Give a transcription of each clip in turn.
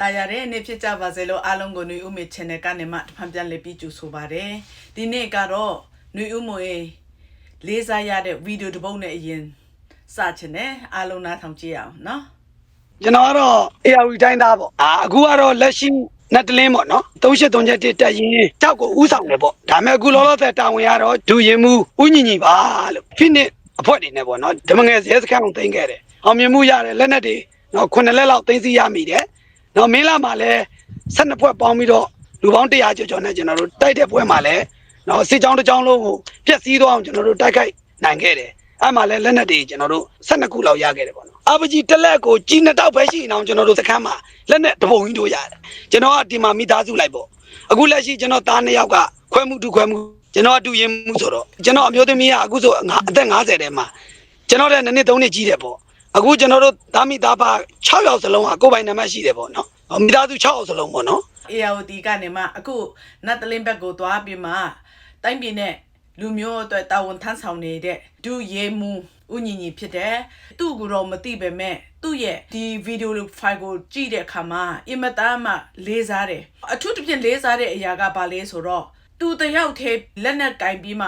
တာယာတဲ့နေ့ဖြစ်ကြပါစေလို့အားလုံးကိုຫນွေဥမေ channel ကနေမှတဖန်ပြန်လေပြီးကြိုဆိုပါရစေဒီနေ့ကတော့ຫນွေဥမေလေးစားရတဲ့ဗီဒီယိုတစ်ပုဒ်နဲ့အရင်စချင်တယ်အားလုံးနားထောင်ကြည့်အောင်နော် ကျွန်တော်ကတော့ ARV တိုင်းသားပေါ့အာအခုကတော့လက်ရှိနတ်တလင်းပေါ့နော်3837တက်ရင်ကြောက်ကိုဥဆောင်တယ်ပေါ့ဒါပေမဲ့အခုလောလောဆယ်တာဝန်ရတော့ဒူရင်မှုဥညင်ညီပါလို့ဖိနစ်အဖွဲ့တွေနဲ့ပေါ့နော်ဓမ္မငယ်ရဲစခန်းကိုတင်ခဲ့တယ်အောင်မြင်မှုရတယ်လက်နက်တွေနော်ခုနှစ်လက်လောက်သိမ်းဆည်းရမိတယ် နော်မင်းလာမှာလည်း12ဖွဲ့ပေါင်းပြီးတော့လူပေါင်း100ကျော်ကျော်နဲ့ကျွန်တော်တို့တိုက်တဲ့ပွဲမှာလည်းနော်စစ်ကြောင်းတစ်ကြောင်းလုံးကိုဖျက်ဆီးသွားအောင်ကျွန်တော်တို့တိုက်ခိုက်နိုင်ခဲ့တယ်အဲ့မှာလည်းလက်နက်တွေကျွန်တော်တို့12ခုလောက်ရခဲ့တယ်ပေါ့နော်အပကြီးတစ်လက်ကိုကြီးနှစ်တောက်ပဲရှိနေအောင်ကျွန်တော်တို့စခန်းမှာလက်နက်တစ်ပုံကြီးတို့ရတယ်ကျွန်တော်ကဒီမှာမိသားစုလိုက်ပေါ့အခုလက်ရှိကျွန်တော်သားနှစ်ယောက်ကခွဲမှုတူခွဲမှုကျွန်တော်ကတူရင်မှုဆိုတော့ကျွန်တော်အမျိုးသမီးကအခုဆိုငါအသက်50ထဲမှာကျွန်တော်လည်းနှစ်နှစ်သုံးနှစ်ကြီးတယ်ပေါ့ အခုကျွန်တော်တို့သားမိသားဖ6ယောက်စလုံးကကိုယ်ပိုင်နံပါတ်ရှိတယ်ပေါ့နော်မိသားစု6ယောက်စလုံးပေါ့နော် AOD ကနေမှအခုနတ်တလင်းဘက်ကိုသွားပြီးမှတိုင်းပြည်နဲ့လူမျိုးအတွက်တာဝန်ထမ်းဆောင်နေတဲ့ဒူရဲမူဥညီညီဖြစ်တယ်သူ့ကိုတော့မသိပေမဲ့သူ့ရဲ့ဒီဗီဒီယိုဖိုင်ကိုကြည့်တဲ့အခါမှာအင်မတန်မှလေးစားတယ်အထူးသဖြင့်လေးစားတဲ့အရာကဘာလဲဆိုတော့သူတယောက်တည်းလက်နဲ့ကင်ပြီးမှ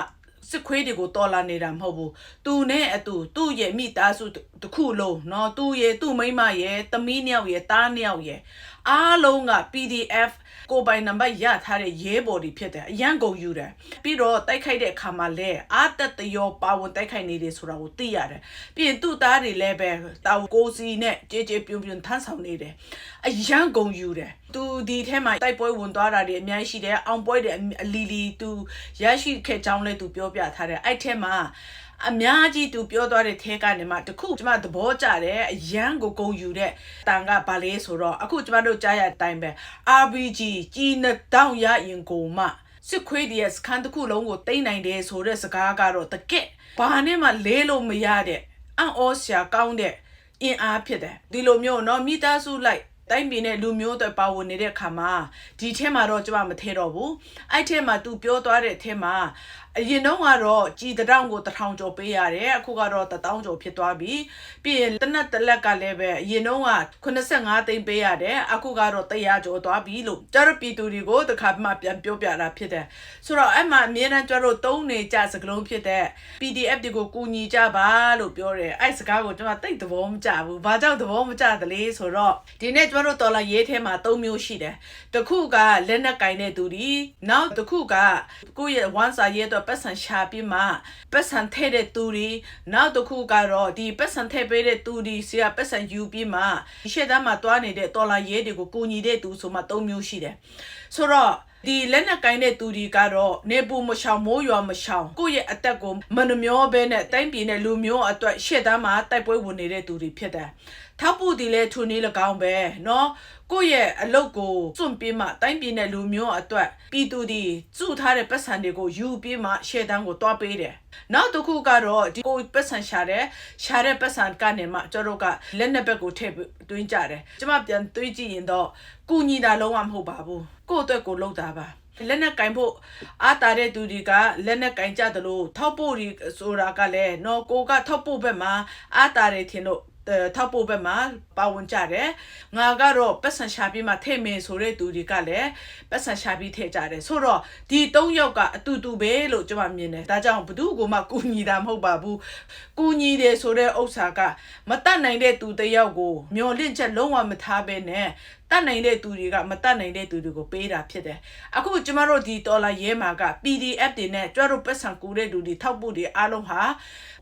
စစ်ခွေးတွေကိုတော်လာနေတာမဟုတ်ဘူး။ तू နဲ့အတူသူ့ရဲ့မိသားစုတစ်ခုလုံးเนาะသူ့ရဲ့သူ့မိန်းမရဲ့သမီးနှစ်ယောက်ရဲ့သားနှစ်ယောက်ရဲ့အားလုံးက PDF ကိုယ်ပိုင်နံပါတ်ရထားတဲ့ရဲဘော်တွေဖြစ်တယ်အရန်ကုန်ယူတယ်ပြီးတော့တိုက်ခိုက်တဲ့အခါမှာလဲအာတက်တရောပါဝင်တိုက်ခိုက်နေတယ်ဆိုတာကိုသိရတယ်ပြီးရင်သူ့သားတွေလည်းပဲတာဝကိုစီနဲ့ကြေကြေပြုံပြုံထမ်းဆောင်နေတယ်အရန်ကုန်ယူတယ်သူဒီထဲမှာတိုက်ပွဲဝင်သွားတာတွေအများကြီးရှိတယ်အောင်ပွဲတွေအလီလီသူရရှိခဲ့ကြောင်းလဲသူပြောပြထားတယ်အဲ့ထဲမှာ အများကြီးသူပြောသွားတဲ့ထဲကနေမှတခုကျမသဘောကျတယ်အရန်ကိုဂုံယူတဲ့တန်ကဘာလဲဆိုတော့အခုကျမတို့ကြားရတဲ့အတိုင်းပဲ RBG ကြီးနှစ်တောင်ရရင်ကိုမှစစ်ခွေးတည်းစကန်တစ်ခုလုံးကိုတိမ့်နိုင်တယ်ဆိုတဲ့စကားကတော့တကက်ဘာနဲ့မှလဲလို့မရတဲ့အံ့ဩစရာကောင်းတဲ့အင်အားဖြစ်တယ်ဒီလိုမျိုးเนาะမိသားစုလိုက်တိုင်းပြည်နဲ့လူမျိုးတွေပါဝင်နေတဲ့ခါမှာဒီထဲမှာတော့ကျွန်မမထဲတော့ဘူးအဲ့ထဲမှာ तू ပြောသွားတဲ့ထဲမှာ အရင်တော့ကတော့ကြည်တောင်ကိုတထောင်ကျော်ပေးရတယ်အခုကတော့တထောင်ကျော်ဖြစ်သွားပြီပြီးရင်တနက်တလက်ကလည်းပဲအရင်တော့က85သိန်းပေးရတယ်အခုကတော့100ကျော်သွားပြီလို့ကျတော့ပြည်သူတွေကိုတခါမှပြန်ပြောပြတာဖြစ်တယ်ဆိုတော့အဲ့မှာအများနဲ့ကျတော့တုံးနေကြစကလုံးဖြစ်တဲ့ PDF တွေကိုကူညီကြပါလို့ပြောတယ်အဲ့စကားကိုကျွန်မတိတ်သဘောမကျဘူးဘာကြောင့်သဘောမကျသလဲဆိုတော့ဒီနေ့ကျွန်တော်တို့တော်လာရေးထဲမှာ၃မျိုးရှိတယ်တစ်ခုကလက်နက်ကင်တဲ့သူဒီနောက်တစ်ခုကကိုယ့်ရဲ့ဝမ်းစာရေးအတွက်ပတ်စံရှာပြီးမှပတ်စံထဲတဲ့သူဒီနောက်တစ်ခုကတော့ဒီပတ်စံထဲပေးတဲ့သူဒီဆရာပတ်စံယူပြီးမှရှေ့သားမှာတွားနေတဲ့တော်လာရေးတွေကိုကူညီတဲ့သူဆိုမှ၃မျိုးရှိတယ်ဆိုတော့ဒီလက်နက်ကင်တဲ့သူဒီကတော့နေပူမရှောင်မိုးရွာမရှောင်ကိုယ့်ရဲ့အသက်ကိုမနှမျောဘဲနဲ့တိုင်းပြည်နဲ့လူမျိုးအတွက်ရှေ့သားမှာတိုက်ပွဲဝင်နေတဲ့သူတွေဖြစ်တယ်ထောက်ပူဒီလဲထုံနေ၎င်းပဲเนาะ ကိုယ့်ရဲ့အလုတ်ကိုစွန့်ပြီးမှတိုင်းပြည်နဲ့လူမျိုးအတွက်ပြည်သူဒီစုထားတဲ့ပတ်စံတွေကိုယူပြီးမှရှေ့တန်းကိုတွားပေးတယ်နောက်တစ်ခုကတော့ဒီကိုပတ်စံရှာတဲ့ရှာတဲ့ပတ်စံကနေမှကျတို့ကလက်နှစ်ဘက်ကိုထည့်တွင်းကြတယ်ကျမပြန်တွေးကြည့်ရင်တော့ကုညီတာလုံးဝမဟုတ်ပါဘူးကိုယ့်အတွက်ကိုလှုပ်တာပါလက်နဲ့ကင်ဖို့အားတာတဲ့သူတွေကလက်နဲ့ကင်ကြတယ်လို့ထောက်ဖို့ဒီဆိုတာကလည်းနော်ကိုကထောက်ဖို့ဘက်မှာအားတာတယ်ထင်လို့ ထောက်ဖို့ဘက်မှာပါဝင်ကြတယ်ငါကတော့ပတ်စံရှာပြီးမှထဲ့မယ်ဆိုတဲ့သူတွေကလည်းပတ်စံရှာပြီးထည့်ကြတယ်ဆိုတော့ဒီ၃ယောက်ကအတူတူပဲလို့ကျွန်မမြင်တယ်ဒါကြောင့်ဘသူကမှကူညီတာမဟုတ်ပါဘူးကူညီတယ်ဆိုတဲ့ဥစ္စာကမတတ်နိုင်တဲ့သူတစ်ယောက်ကိုမျောလင့်ချက်လုံးဝမထားဘဲနဲ့ တတ်နိုင်တဲ့သူတွေကမတတ်နိုင်တဲ့သူတွေကိုပေးတာဖြစ်တယ်အခုကျမတို့ဒီတော်လာရဲမှာက PDF တွေနဲ့ကြွတို့ပတ်စံကူတဲ့သူတွေထောက်ဖို့တွေအားလုံးဟာ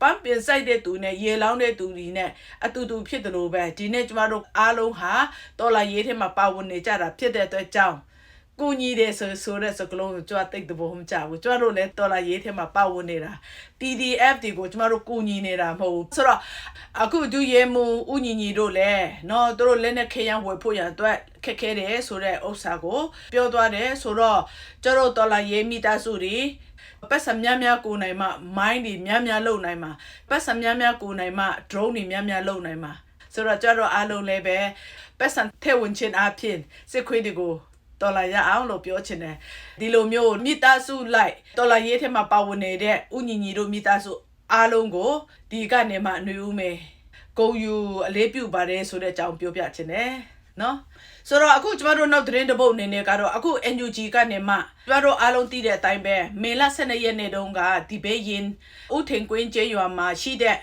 ပန်းပင်ဆိုင်တဲ့သူနဲ့ရေလောင်းတဲ့သူတွေနဲ့အတူတူဖြစ်တယ်လို့ပဲဒီနေ့ကျမတို့အားလုံးဟာတော်လာရဲထဲမှာပါဝင်နေကြတာဖြစ်တဲ့အတွက်ကြောင့် ကိုကြီးတယ်ဆိုဆိုတဲ့စကလုံးကိုကြွားတိတ်တဘောမကြဘူးကြွားတို့လည်းတော်လာရေးထဲမှာပါဝင်နေတာ PDF တွေကိုကျမတို့ကိုညီနေတာမဟုတ်ဘူးဆိုတော့အခုဒူရဲမူဥညီညီတို့လည်းเนาะတို့လည်းနဲ့ခေရန်ဝယ်ဖို့ရန်အတွက်ခက်ခဲတယ်ဆိုတဲ့ဥစ္စာကို ပြောသွားတယ်ဆိုတော့ကျတို့တော်လာရေးမိသားစုတွေပတ်စံများများကိုနိုင်မှမိုင်းတွေများများလုံနိုင်မှာပတ်စံများများကိုနိုင်မှ drone တွေများများလုံနိုင်မှာဆိုတော့ကျတော့အားလုံးလည်းပဲပတ်စံထဲဝင်ချင်းအဖြစ်စစ်ခွေးတွေကို တော်လာရအောင်လို့ပြောချင်တယ်ဒီလိုမျိုးမိသားစုလိုက်တော်လာရေးထဲမှာပါဝင်နေတဲ့ဥညီညီတို့မိသားစုအားလုံးကိုဒီကနေမှຫນွေဦးမယ်ဂုံယူအလေးပြုပါတယ်ဆိုတဲ့အကြောင်းပြောပြချင်တယ်နော်ဆိုတော့အခုကျမတို့နောက်သတင်းတစ်ပုဒ်အနေနဲ့ကတော့အခု NUG ကနေမှကျမတို့အားလုံးသိတဲ့အတိုင်းပဲမေလ12ရက်နေ့တုန်းကဒီဘေးရင်ဦးထင်ကွင်းကျေးရွာမှာရှိတဲ့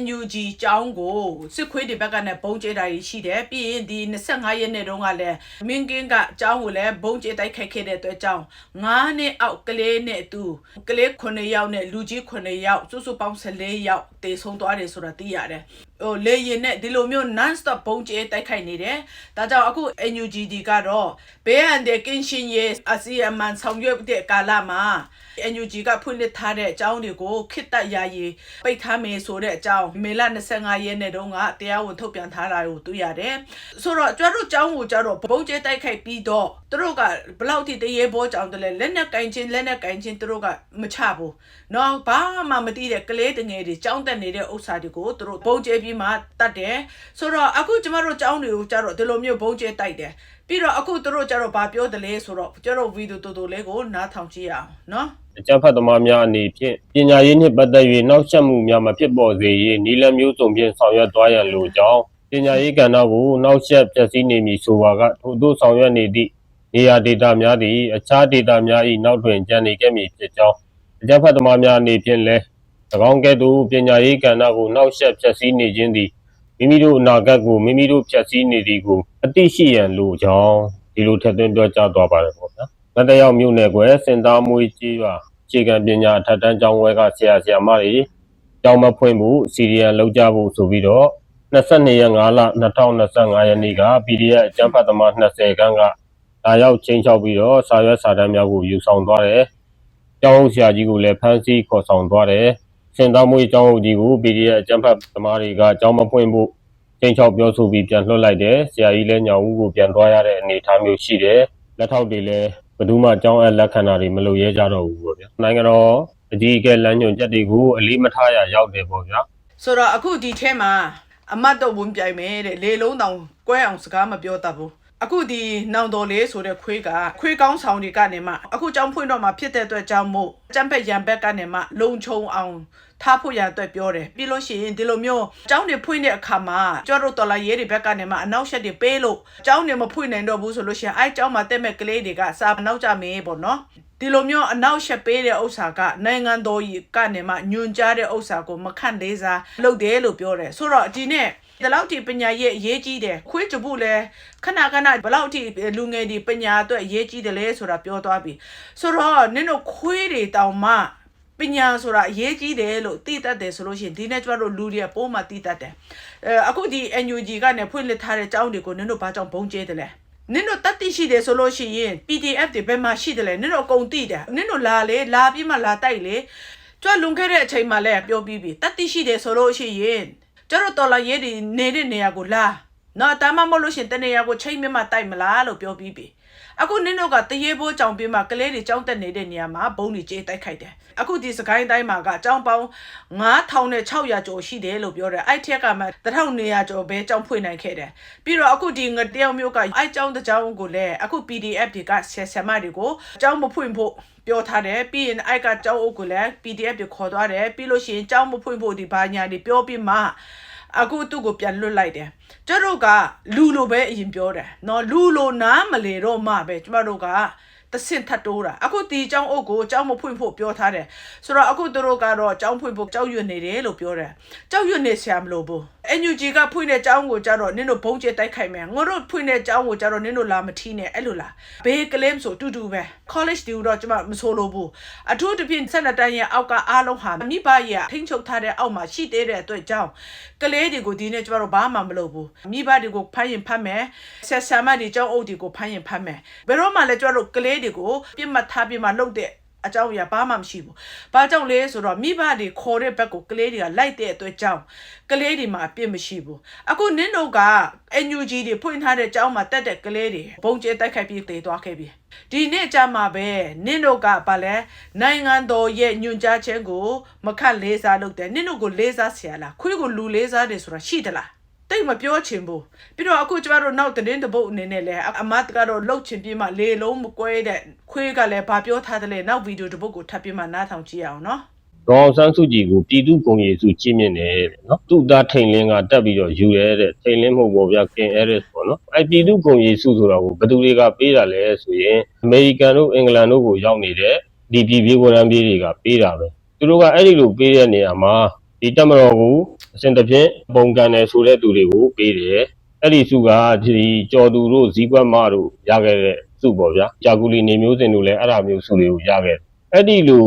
NUG ကျောင်းကိုစစ်ခွေးတွေဘက်ကနဲ့ဘုံကျဲတာကြီးရှိတယ်ပြီးရင်ဒီ25ရက်နေ့တုန်းကလည်းမင်းကင်းကကျောင်းကိုလည်းဘုံကျဲတိုက်ခိုက်ခဲ့တဲ့အတွက်ကြောင့်9နှစ်အောက်ကလေးနဲ့အတူကလေး9ယောက်နဲ့လူကြီး9ယောက်စုစုပေါင်း14ယောက်တေဆုံးသွားတယ်ဆိုတာသိရတယ်ဟိုလေရင်နဲ့ဒီလိုမျိုး non stop ဘုံကျဲတိုက်ခိုက်နေတယ်ဒါကြောင့်အခု NUGD ကတော့ဘေးအန္တရာယ်ကင်းရှင်းရေးအစီအမံဆောင်ရွက်တဲ့ကာလမှာ NUG ကဖွင့်လှစ်ထားတဲ့အကြောင်းတွေကိုခစ်တက်ရာရီပိတ်ထားမယ်ဆိုတဲ့အကြောင်းမေလ25ရက်နေ့တုန်းကတရားဝင်ထုတ်ပြန်ထားတာကိုတွေ့ရတယ်။ဆိုတော့ကျွန်တော်တို့အကြောင်းကိုကြတော့ဘုံကျဲတိုက်ခိုက်ပြီးတော့သူတို့ကဘလောက်ထိတရေဘောကြောင်တယ်လဲလက်နဲ့ကင်ချင်းလက်နဲ့ကင်ချင်းသူတို့ကမချဘူး။နော်ဘာမှမသိတဲ့ကလေးတငယ်တွေကြောင်းတက်နေတဲ့ဥစ္စာတွေကိုသူတို့ဘုံကျဲပြီးမှတတ်တယ်။ဆိုတော့အခုကျမတို့အကြောင်းတွေကိုကြတော့ဒီလိုမျိုးဘုံကျဲတိုက်တယ်။ပြီးတော့အခုသူတို့ကြတော့ဘာပြောတယ်လဲဆိုတော့ကျွန်တော်ဗီဒီယိုတူတူလေးကိုနားထောင်ကြည့်ရအောင်နော်။အကြမ်းဖက်သမားများအနေဖြင့်ပညာရေးနှင့်ပတ်သက်၍နောက်ဆက်မှုများမဖြစ်ပေါ်စေရေးနီလန်မျိုးစုံဖြင့်ဆောင်ရွက်သွားရန်လိုကြောင်းပညာရေးကဏ္ဍကိုနောက်ဆက်ပျက်စီးနေမည်ဆိုပါကထို့သို့ဆောင်ရွက်နေသည့်နေရာဒေတာများသည်အခြားဒေတာများ၏နောက်တွင်ကျန်နေခဲ့မည်ဖြစ်ကြောင်းအကြမ်းဖက်သမားများအနေဖြင့်လည်း၎င်းကဲ့သို့ပညာရေးကဏ္ဍကိုနောက်ဆက်ပျက်စီးနေခြင်းသည် မိမိတို့အနာဂတ်ကိုမိမိတို့ပျက်စီးနေသည်ကိုအသိရှိရန်လိုကြောင်းဒီလိုထည့်သွင်းပြောကြားသွားပါတယ်ပေါ့နော်။လက်တယောက်မြို့နယ်ကွယ်စင်သားမွေးကြီးရွာခြေကံပညာအထက်တန်းကျောင်းဝဲကဆရာဆရာမတွေကျောင်းမဖွင့်ဖို့စီရီယံလောက်ကြဖို့ဆိုပြီးတော့22ရက်5လ2025ရက်နေ့က PDF အကြမ်းဖက်သမား20ခန်းကလာရောက်ချင်းချောက်ပြီးတော့စာရွက်စာတမ်းများကိုယူဆောင်သွားတယ်။ကျောင်းအုပ်ဆရာကြီးကိုလည်းဖမ်းဆီးခေါ်ဆောင်သွားတယ်။ စင်သားမွေးကျောင်းအုပ်ကြီးကို PDF အကြမ်းဖက်သမားတွေကကျောင်းမဖွင့်ဖို့ချင်းချောက်ပြောဆိုပြီးပြန်လွှတ်လိုက်တယ်။ဆရာကြီးလည်းညောင်ဦးကိုပြန်သွားရတဲ့အနေအထားမျိုးရှိတယ်။လက်ထောက်တွေလည်းဘယ်သူမှကြောင်းအပ်လက်ခံတာတွေမလုပ်ရဲကြတော့ဘူးပေါ့ဗျာနိုင်ငံတော်အကြီးအကဲလမ်းညွှန်ချက်တွေကိုအလေးမထားရရောက်တယ်ပေါ့ဗျာဆိုတော့အခုဒီထဲမှာအမတ်တော့ဝင်ပြိုင်မယ်တဲ့လေလုံးတောင်ကွဲအောင်စကားမပြောတတ်ဘူး အခုဒီနောင်တော်လေးဆိုတဲ့ခွေးကခွေးကောင်းဆောင်တွေကနေမှအခုကြောင်းဖွင့်တော့မှဖြစ်တဲ့အတွက်ကြောင့်မို့ကျမ်းပက်ရံဘက်ကနေမှလုံခြုံအောင်ထားဖို့ရအတွက်ပြောတယ်ပြီးလို့ရှိရင်ဒီလိုမျိုးကျောင်းတွေဖွင့်တဲ့အခါမှာကျောတို့တော်လာရေးတွေဘက်ကနေမှအနောက်ရှက်တွေပေးလို့ကျောင်းတွေမဖွင့်နိုင်တော့ဘူးဆိုလို့ရှိရင်အဲကျောင်းမှာတက်မဲ့ကလေးတွေကစာမနောက်ကြမေးပေါ့နော်ဒီလိုမျိုးအနောက်ရှက်ပေးတဲ့ဥစ္စာကနိုင်ငံတော်ကြီးကနေမှညွန်ကြားတဲ့ဥစ္စာကိုမခန့်သေးစားလုပ်တယ်လို့ပြောတယ်ဆိုတော့ဒီနေ့ ဒီလောက်ထိပညာရေးအရေးကြီးတယ်ခွေးကြဘူးလဲခဏခဏဘလောက်ထိလူငယ်ဒီပညာအတွက်အရေးကြီးတယ်လဲဆိုတာပြောသွားပြီဆိုတော့နင်တို့ခွေးတွေတောင်မှပညာဆိုတာအရေးကြီးတယ်လို့သိတတ်တယ်ဆိုလို့ရှိရင်ဒီနေ့ကျမတို့လူတွေကပိုးမှသိတတ်တယ်အဲအခုဒီ NUG ကနေဖွင့်လှစ်ထားတဲ့ကျောင်းတွေကိုနင်တို့ဘာကြောင့်ဘုံကျဲတယ်လဲနင်တို့တတ်သိရှိတယ်ဆိုလို့ရှိရင် PDF တွေဘယ်မှာရှိတယ်လဲနင်တို့အကုန်သိတယ်နင်တို့လာလေလာပြီးမှလာတိုက်လေကြွလွန်ခဲ့တဲ့အချိန်မှလည်းပြောပြီးပြီတတ်သိရှိတယ်ဆိုလို့ရှိရင် ကျတော့တော်လာရေးဒီနေတဲ့နေရာကိုလာနော်တာမမဟုတ်လို့ရှရင်တနေရာကိုချိန်မြမတိုက်မလားလို့ပြောပြီးပြီအခုနင်တို့ကတရေဘိုးကြောင်ပြင်းမှာကလေးတွေကြောင်းတက်နေတဲ့နေရာမှာဘုံတွေကြေးတိုက်ခိုက်တယ်အခုဒီစကိုင်းတိုင်းမှာကအကြောင်းပေါင်း9600ကျော်ရှိတယ်လို့ပြောတယ်အဲ့ထက်ကမှ1200ကျော်ပဲကြောင်းဖွင့်နိုင်ခဲ့တယ်ပြီးတော့အခုဒီငတယောက်မျိုးကအဲ့ကြောင်းတစ်ကြောင်းကိုလည်းအခု PDF တွေကဆက်ဆံမတွေကိုကြောင်းမဖွင့်ဖို့ ပြောထားတယ်ပြီးရင်အဲ့ကကြောင်းအုပ်ကိုလည်း PDF တွေခေါ်သွားတယ်ပြီးလို့ရှိရင်ကြောင်းမဖွင့်ဖို့ဒီဘာညာတွေပြောပြီးမှအခုသူ့ကိုပြန်လွတ်လိုက်တယ်ကျတို့ကလူလိုပဲအရင်ပြောတယ်နော်လူလိုနားမလေတော့မှပဲကျမတို့က တဆင့်ထပ်တိုးတာအခုဒီအကြောင်းအုပ်ကိုအကြောင်းမဖွင့်ဖို့ပြောထားတယ်ဆိုတော့အခုသူတို့ကတော့အကြောင်းဖွင့်ဖို့ကြောက်ရွံ့နေတယ်လို့ပြောတယ်ကြောက်ရွံ့နေဆရာမလို့ဘူး NUG ကဖွင့်တဲ့အကြောင်းကိုကြတော့နင်တို့ဘုံကျဲတိုက်ခိုက်မယ်ငါတို့ဖွင့်တဲ့အကြောင်းကိုကြတော့နင်တို့လာမထီးနဲ့အဲ့လိုလားဘေးကလင်းဆိုတူတူပဲ college တူတော့ကျမမဆိုလို့ဘူးအထူးသဖြင့်ဆက်လက်တန်းရဲ့အောက်ကအားလုံးဟာမိဘရဲ့ထိန်းချုပ်ထားတဲ့အောက်မှာရှိသေးတဲ့အတွက်ကြောင့်ကလေးတွေကိုဒီနေ့ကျမတို့ဘာမှမလုပ်ဘူးမိဘတွေကိုဖမ်းရင်ဖမ်းမယ်ဆက်ဆံမတွေကြောင်းအုပ်တွေကိုဖမ်းရင်ဖမ်းမယ်ဘယ်တော့မှလည်းကျမတို့ကလေးတွေကိုပြစ်မှတ်ထားပြစ်မှတ်လုပ်တဲ့အကြောင်းအရာဘာမှမရှိဘူး။ဘာကြောင့်လဲဆိုတော့မိဘတွေခေါ်တဲ့ဘက်ကိုကလေးတွေကလိုက်တဲ့အတွက်ကြောင့်ကလေးတွေမှာအပြစ်မရှိဘူး။အခုနင်းတို့က NUG တွေဖွင့်ထားတဲ့အကြောင်းမှာတက်တဲ့ကလေးတွေဘုံကျဲတိုက်ခိုက်ပြီးတည်သွားခဲ့ပြီ။ဒီနေ့ကြမှာပဲနင်းတို့ကဘာလဲနိုင်ငံတော်ရဲ့ညွန်ကြားချက်ကိုမခတ်လေးစားလုပ်တယ်။နင်းတို့ကိုလေးစားဆရာလားခွေးကိုလူလေးစားတယ်ဆိုတာရှိသလား တိတ်မပြောချင်ဘူးပြီးတော့အခုကျမတို့နောက်သတင်းတစ်ပုတ်အနေနဲ့လဲအမတ်ကတော့လှုပ်ချင်ပြမှလေလုံးမကွဲတဲ့ခွေးကလည်းဗာပြောထားတယ်လေနောက်ဗီဒီယိုတစ်ပုတ်ကိုထပ်ပြမှနားထောင်ကြည့်ရအောင်နော်ဒေါအောင်ဆန်းစုကြည်ကိုပြည်သူ့ဂုဏ်ရည်စုကြီးမြင့်တယ်တဲ့နော်သူ့သားထိန်လင်းကတက်ပြီးတော့ယူရဲတဲ့ထိန်လင်းမဟုတ်ပေါ့ဗျာကင်အဲရစ်ပေါ့နော်အဲပြည်သူ့ဂုဏ်ရည်စုဆိုတာကိုဘယ်သူတွေကပေးတာလဲဆိုရင်အမေရိကန်တို့အင်္ဂလန်တို့ကိုရောက်နေတဲ့ဒီပြည်ပြည်ဝန်ထမ်းပြည်တွေကပေးတာပဲသူတို့ကအဲ့ဒီလိုပေးတဲ့နေရာမှာ ဒီတက်မတော်ကိုအစဉ်တစ်ဖြင့်ပုံကန်တယ်ဆိုတဲ့သူတွေကိုပေးတယ်အဲ့ဒီစုကဒီကြော်သူတို့ဇီးကွက်မတို့ရခဲ့တဲ့စုပေါ့ဗျာကြာကူလီနေမျိုးစင်တို့လည်းအဲ့ဒါမျိုးစုတွေကိုရခဲ့တယ်အဲ့ဒီလို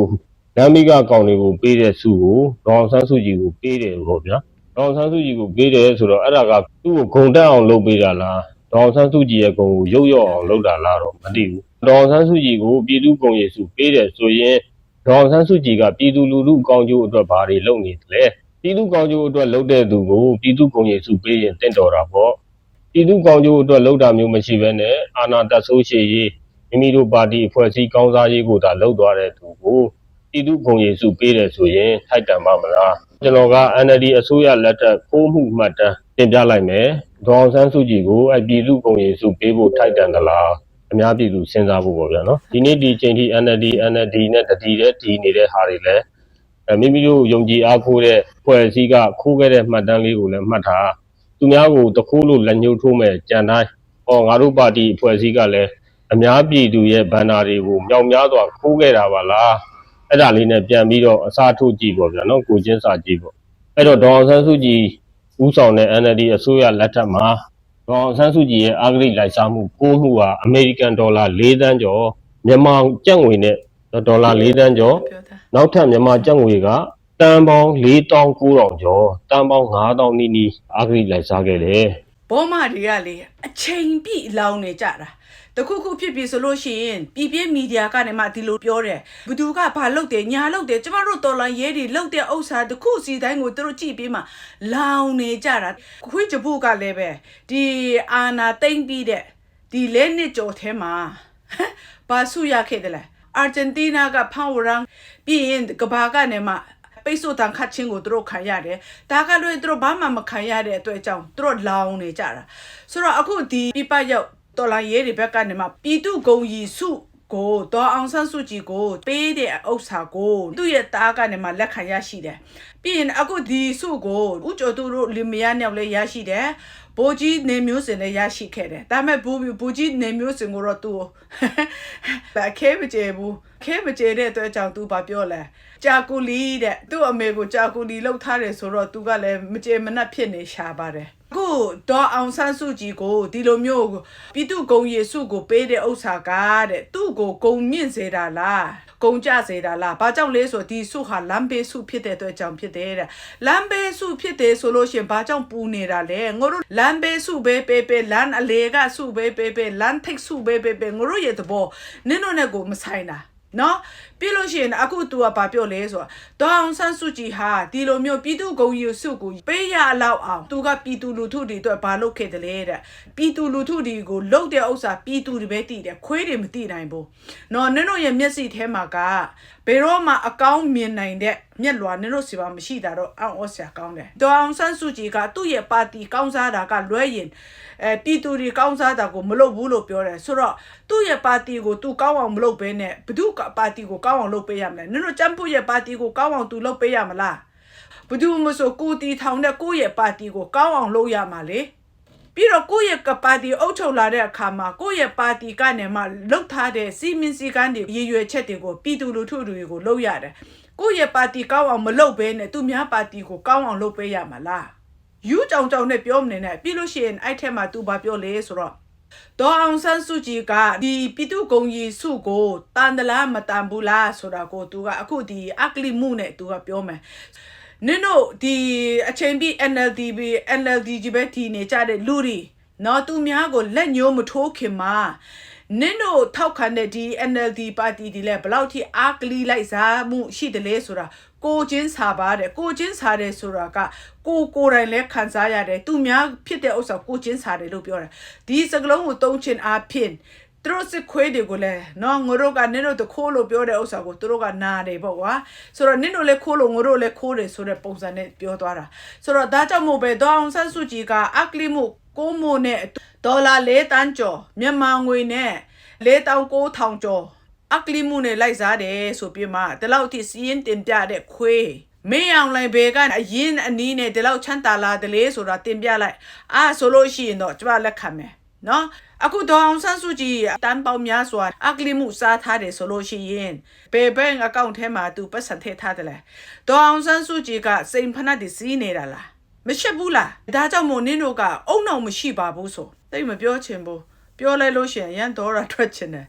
နမ်မီကကောင်တွေကိုပေးတဲ့စုကိုဒေါအောင်ဆန်းစုကြည်ကိုပေးတယ်ပေါ့ဗျာဒေါအောင်ဆန်းစုကြည်ကိုပေးတယ်ဆိုတော့အဲ့ဒါကသူ့ကိုဂုံတက်အောင်လုပ်ပေးတာလားဒေါအောင်ဆန်းစုကြည်ရဲ့ဂုံကိုရုပ်ရော့အောင်လုပ်တာလားတော့မသိဘူးဒေါအောင်ဆန်းစုကြည်ကိုပြည်သူ့ဂုံရည်စုပေးတယ်ဆိုရင် ဒေါအောင်ဆန်းစုကြည်ကပြည်သူလူထုကောင်းကျိုးအတွက်ဘာတွေလုပ်နေတယ်လဲပြည်သူကောင်းကျိုးအတွက်လုပ်တဲ့သူကိုပြည်သူ့ဂုံရည်စုပေးရင်တင့်တော်တာပေါ့ပြည်သူကောင်းကျိုးအတွက်လုပ်တာမျိုးမရှိဘဲနဲ့အာဏာတက်ဆိုးရှည်ရေးမိမိတို့ပါတီအဖွဲ့အစည်းကောင်းစားရေးကိုသာလုပ်သွားတဲ့သူကိုပြည်သူ့ဂုံရည်စုပေးတယ်ဆိုရင်ထိုက်တန်ပါမလားကျွန်တော်က NLD အစိုးရလက်ထက်ကိုမှုမှတ်တမ်းတင်ပြလိုက်မယ်ဒေါအောင်ဆန်းစုကြည်ကိုအပြည်သူ့ဂုံရည်စုပေးဖို့ထိုက်တန်သလား အများပြည်သူစဉ်းစားဖို့ပေါ့ဗျာနော်ဒီနေ့ဒီချိန်ထိ NLD NLD နဲ့တတိတဲ့ဒီနေတဲ့ဟာတွေလည်းအဲမိမိတို့ယုံကြည်အားကိုးတဲ့ဖွဲ့စည်းကခိုးခဲ့တဲ့မှတ်တမ်းလေးကိုလည်းမှတ်ထားသူများကိုတခိုးလို့လက်ညှိုးထိုးမဲ့ကြံတိုင်းဟောငါတို့ပါတီဖွဲ့စည်းကလည်းအများပြည်သူရဲ့ဗန္နာတွေကိုမြောက်များစွာခိုးခဲ့တာပါလားအဲ့ဒါလေးနဲ့ပြန်ပြီးတော့အစားထိုးကြည့်ပေါ့ဗျာနော်ကိုချင်းစာကြည့်ပေါ့အဲ့တော့ဒေါအောင်ဆန်းစုကြည်ဦးဆောင်တဲ့ NLD အစိုးရလက်ထက်မှာ ဒေါအောင်ဆန်းစုကြည်ရဲ့အာဂရိလိုက်စားမှုကိုမှုဟာအမေရိကန်ဒေါ်လာ၄သန်းကျော်မြန်မာကျပ်ငွေနဲ့ဒေါ်လာ၄သန်းကျော်ပြောတာနောက်ထပ်မြန်မာကျပ်ငွေကတန်ပေါင်း4900ကျော်တန်ပေါင်း9000နီးနီးအာဂရိလိုက်စားခဲ့တယ်ဘောမတွေကလေအချိန်ပြည့်လောင်နေကြတာ တခုခုဖြစ်ပြီဆိုလို့ရှိရင်ပြည်ပြင်းမီဒီယာကနေမှဒီလိုပြောတယ်ဘသူကဘာလုပ်တယ်ညာလုပ်တယ်ကျမတို့တော်လိုင်းရဲတွေလုပ်တဲ့ဥစ္စာတခုစီတိုင်းကိုသူတို့ကြည့်ပြီးမှလောင်နေကြတာခွေးကြပုကလည်းပဲဒီအာနာတိမ့်ပြီးတဲ့ဒီလဲနှစ်ကျော်ထဲမှာဘာဆုရခဲ့တယ်လဲအာဂျင်တီးနားကဖောင်းဝရန်ပြီးရင်ကဘာကနေမှပိတ်ဆို့တန်ခတ်ခြင်းကိုသူတို့ခံရတယ်။ဒါကလို့သူတို့ဘာမှမခံရတဲ့အတွက်ကြောင့်သူတို့လောင်နေကြတာ။ဆိုတော့အခုဒီပြပရောက် တော်လာရေးတွေဘက်ကနေမှပြည်သူဂုံရီစုကိုတော်အောင်ဆန်းစုကြည်ကိုပေးတဲ့ဥစ္စာကိုသူ့ရဲ့တားကနေမှလက်ခံရရှိတယ်။ပြီးရင်အခုဒီစုကိုဥကျော်သူတို့လင်မယားညောက်လည်းရရှိတယ်။ဘိုးကြီးနေမျိုးစင်လည်းရရှိခဲ့တယ်။ဒါပေမဲ့ဘူဘူကြီးနေမျိုးစင်ကိုတော့သူ့အခဲမကျေဘူး။ခဲမကျေတဲ့အတွက်ကြောင့်သူဘာပြောလဲ။ ကြာကူလီတဲ့သူ့အမေကိုကြာကူလီလှုပ်ထားတယ်ဆိုတော့သူကလည်းမကျေမနပ်ဖြစ်နေရှာပါတယ်။အခုဒေါ်အောင်ဆန်းစုကြည်ကိုဒီလိုမျိုးပြည်သူဂုံရည်စုကိုပေးတဲ့ဥစ္စာကတဲ့သူ့ကိုဂုံမြင့်စေတာလားဂုံကြစေတာလားဘာကြောင့်လဲဆိုဒီစုဟာလမ်းဘေးစုဖြစ်တဲ့အတွက်ကြောင့်ဖြစ်တယ်တဲ့လမ်းဘေးစုဖြစ်တယ်ဆိုလို့ရှရင်ဘာကြောင့်ပူနေတာလဲငါတို့လမ်းဘေးစုပဲပေးပေးလမ်းအလေကစုပဲပေးပေးလမ်းထိပ်စုပဲပေးပေးငါတို့ရဲ့သဘောနင်းတို့နဲ့ကိုမဆိုင်တာ နော်ပြီးလို့ရှိရင်အခု तू ကဘာပြောလဲဆိုတော့ဒေါအောင်ဆန်းစုကြည်ဟာဒီလိုမျိုးပြည်သူဂုံယူစုကိုပေးရလောက်အောင် तू ကပြည်သူလူထုတွေအတွက်ဘာလုပ်ခဲ့တယ်လဲတဲ့ပြည်သူလူထုတွေကိုလှုပ်တဲ့ဥစ္စာပြည်သူတွေပဲတည်တယ်ခွေးတွေမတည်နိုင်ဘူးနော်နင်တို့ရဲ့မျက်စိထဲမှာကဘယ်တော့မှအကောင်းမြင်နိုင်တဲ့မျက်လွာနင်တို့စီပါမရှိတာတော့အောင့်ဩစရာကောင်းတယ်ဒေါအောင်ဆန်းစုကြည်ကသူ့ရဲ့ပါတီကောင်းစားတာကလွဲရင် အဲပြည်သူတွေကောင်းစားတာကိုမလုပ်ဘူးလို့ပြောတယ်ဆိုတော့သူ့ရဲ့ပါတီကို तू ကောင်းအောင်မလုပ်ဘဲနဲ့ဘု து ကပါတီကိုကောင်းအောင်လုပ်ပေးရမလဲနင်တို့ចမ်းဖို့ရဲ့ပါတီကိုကောင်းအောင် तू လုပ်ပေးရမလားဘယ်သူမှဆိုကိုတီထောင်တဲ့ကိုယ့်ရဲ့ပါတီကိုကောင်းအောင်လုပ်ရမှာလေပြီးတော့ကိုယ့်ရဲ့ကပါတီအုပ်ချုပ်လာတဲ့အခါမှာကိုယ့်ရဲ့ပါတီကနေမှလှုပ်ထားတဲ့စီမင်းစည်းကမ်းတွေရည်ရွယ်ချက်တွေကိုပြည်သူလူထုတွေကိုလုပ်ရတယ်ကိုယ့်ရဲ့ပါတီကောင်းအောင်မလုပ်ဘဲနဲ့သူများပါတီကိုကောင်းအောင်လုပ်ပေးရမှာလား ယူကြောင်ကြောင်နဲ့ပြောမနေနဲ့ပြီးလို့ရှိရင်အဲ့ထက်မှာ तू ဘာပြောလဲဆိုတော့ဒေါ်အောင်ဆန်းစုကြည်ကဒီပြည်သူ့ဂုံကြီးစုကိုတန်တလားမတန်ဘူးလားဆိုတာကိုသူကအခုဒီအကလိမှုနဲ့သူကပြောမယ်နင်တို့ဒီအချိန်ပြီး NLD ပဲ NLD ကြီးပဲတည်နေကြတဲ့လူတွေနော်သူများကိုလက်ညှိုးမထိုးခင်မှာနင်တို့ထောက်ခံတဲ့ဒီ NLD ပါတီဒီလဲဘယ်လောက်ထိအားကလီလိုက်စားမှုရှိတယ်လဲဆိုတာ ကိုချင်းစာပါတယ်ကိုချင်းစာတယ်ဆိုတာကကိုကိုယ်တိုင်လဲခံစားရတယ်သူများဖြစ်တဲ့ဥစ္စာကိုချင်းစာတယ်လို့ပြောတယ်ဒီစကလုံးကိုသုံးချင်အားဖြင့်သူတို့စစ်ခွေးတွေကိုလည်းနော်ငါတို့ကနင်တို့တခိုးလို့ပြောတဲ့ဥစ္စာကိုသူတို့ကနာတယ်ပေါ့ကွာဆိုတော့နင်တို့လည်းခိုးလို့ငါတို့လည်းခိုးတယ်ဆိုတဲ့ပုံစံနဲ့ပြောသွားတာဆိုတော့ဒါကြောင့်မို့ပဲဒေါအောင်ဆန်းစုကြည်ကအကလိမှုကိုမို့နဲ့ဒေါ်လာ၄တန်းကျော်မြန်မာငွေနဲ့၄တောင်9ထောင်ကျော် အကလီမှုနဲ့လိုက်စားတယ်ဆိုပြီးမှဒီလောက်ထိစီးရင်တင်ပြတဲ့ခွေးမင်းအောင်လိုင်ဘေကအရင်အနီးနဲ့ဒီလောက်ချမ်းသာလာတယ်လေဆိုတာတင်ပြလိုက်အာဆိုလို့ရှိရင်တော့ကျမလက်ခံမယ်နော်အခုတော့အောင်ဆန်းစုကြည်တန်ပေါင်းများစွာအကလီမှုစားထားတယ်ဆိုလို့ရှိရင်ဘေဘန်အကောင့်ထဲမှာသူပတ်စံထည့်ထားတယ်လေတော့အောင်ဆန်းစုကြည်ကစိန်ဖနတ်ဒီစီးနေတာလားမရှိဘူးလားဒါကြောင့်မို့နင်းတို့ကအုံနောက်မရှိပါဘူးဆိုတိတ်မပြောချင်ဘူးပြောလိုက်လို့ရှိရင်ရန်တော်တာထွက်ချင်တယ်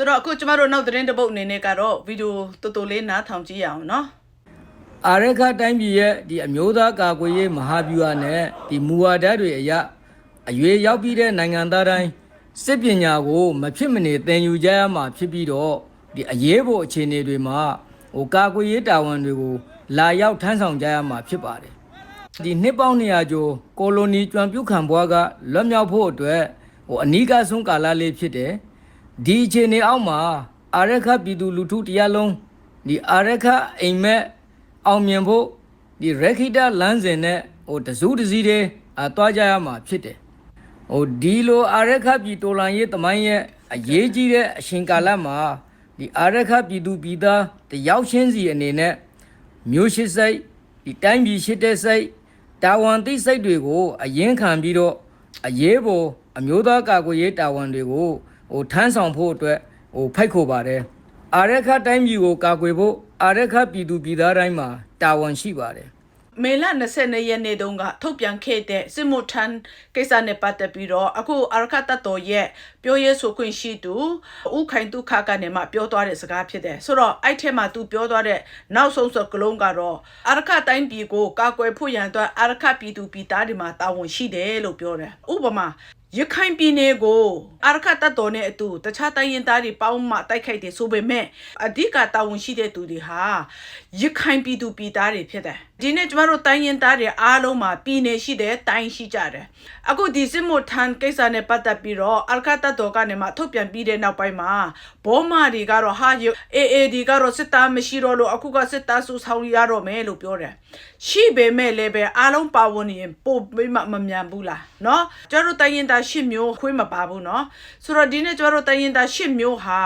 ဆိုတော့အခုကျမတို့နောက်သတင်းတစ်ပုတ်အနေနဲ့ကတော့ဗီဒီယိုတော်တော်လေးနားထောင်ကြည့်ရအောင်နော်အာရခတိုင်းပြည်ရဲ့ဒီအမျိုးသားကာကွယ်ရေးမဟာဗျူဟာနဲ့ဒီမူဝါဒတွေအရအရွေရောက်ပြီးတဲ့နိုင်ငံသားတိုင်းစစ်ပညာကိုမဖြစ်မနေသင်ယူကြရမှာဖြစ်ပြီးတော့ဒီအရေးပေါ်အခြေအနေတွေမှာဟိုကာကွယ်ရေးတာဝန်တွေကိုလာရောက်ထမ်းဆောင်ကြရမှာဖြစ်ပါတယ်ဒီနှစ်ပေါင်း200ကျော်ကိုလိုနီကျွမ်းပြုတ်ခံဘွားကလွတ်မြောက်ဖို့အတွက်ဟိုအနီးကဆုံးကာလလေးဖြစ်တယ် ဒီအခြေအနေအောက်မှာအာရခပြည်သူလူထုတရားလုံးဒီအာရခအိမ်မက်အောင်မြင်ဖို့ဒီရခိတလမ်းစဉ်နဲ့ဟိုတစူးတစည်းတွေအသွားကြရမှာဖြစ်တယ်ဟိုဒီလိုအာရခပြည်တော်လန်ရေးတမိုင်းရဲ့အရေးကြီးတဲ့အရှင်ကာလမှာဒီအာရခပြည်သူပြည်သားတယောက်ချင်းစီအနေနဲ့မျိုးရှိစိတ်ဒီတိုင်းပြည်ရှိတဲ့စိတ်တာဝန်သိစိတ်တွေကိုအရင်ခံပြီးတော့အရေးပေါ်အမျိုးသားကာကွယ်ရေးတာဝန်တွေကို ဟိုထမ်းဆောင်ဖို့အတွက်ဟိုဖိုက်ခိုပါတယ်အာရခတိုင်းပြည်ကိုကာကွယ်ဖို့အာရခပြည်သူပြည်သားတိုင်းမှာတာဝန်ရှိပါတယ်မေလ22ရက်နေ့တုန်းကထုတ်ပြန်ခဲ့တဲ့စစ်မှုထမ်းကိစ္စနဲ့ပတ်သက်ပြီးတော့အခုအာရခတတော်ရဲ့ပြောရေးဆိုခွင့်ရှိသူဥခိုင်ဒုက္ခကနေမှပြောသွားတဲ့စကားဖြစ်တယ်ဆိုတော့အဲ့ထဲမှာသူပြောသွားတဲ့နောက်ဆုံးစကလုံးကတော့အာရခတိုင်းပြည်ကိုကာကွယ်ဖို့ရန်အတွက်အာရခပြည်သူပြည်သားတွေမှာတာဝန်ရှိတယ်လို့ပြောတယ်ဥပမာ ရခိုင်ပြည်နယ်ကိုအာရခတတော်နဲ့အတူတခြားတိုင်းရင်းသားတွေပေါင်းမှတိုက်ခိုက်တယ်ဆိုပေမဲ့အဓိကတာဝန်ရှိတဲ့သူတွေဟာရခိုင်ပြည်သူပြည်သားတွေဖြစ်တယ် ဒီနေ့ကျမတို့တိုင်းရင်းသားတွေအားလုံးမှာပြည်နယ်ရှိတယ်တိုင်းရှိကြတယ်အခုဒီစစ်မှုထမ်းကိစ္စနဲ့ပတ်သက်ပြီးတော့အာရခတတော်ကနေမှထုတ်ပြန်ပြီးတဲ့နောက်ပိုင်းမှာဘောမာတွေကတော့ဟာအေအေဒီကတော့စစ်သားမရှိတော့လို့အခုကစစ်သားစုဆောင်ရတော့မယ်လို့ပြောတယ်ရှိပေမဲ့လည်းပဲအားလုံးပါဝင်နေရင်ပို့ပြီးမှမမြန်ဘူးလားเนาะကျမတို့တိုင်းရင်းသားရှစ်မျိုးခွေးမပါဘူးเนาะဆိုတော့ဒီနေ့ကျမတို့တိုင်းရင်းသားရှစ်မျိုးဟာ